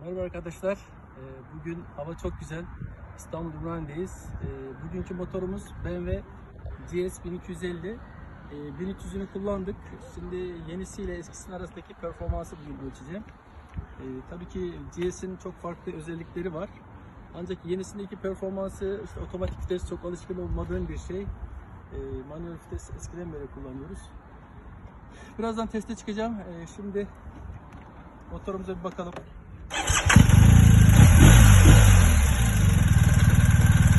Merhaba arkadaşlar. Ee, Bugün hava çok güzel. İstanbul Ümraniye'deyiz. Ee, Bugünkü motorumuz BMW GS 1250. Ee, 1300'ünü kullandık. Şimdi yenisiyle eskisinin arasındaki performansı bugün ölçeceğim. Ee, Tabii ki GS'in çok farklı özellikleri var. Ancak yenisindeki performansı işte otomatik vites çok alışkın olmadığım bir şey. Ee, Manuel vites eskiden beri kullanıyoruz. Birazdan teste çıkacağım. Ee, Şimdi motorumuza bir bakalım.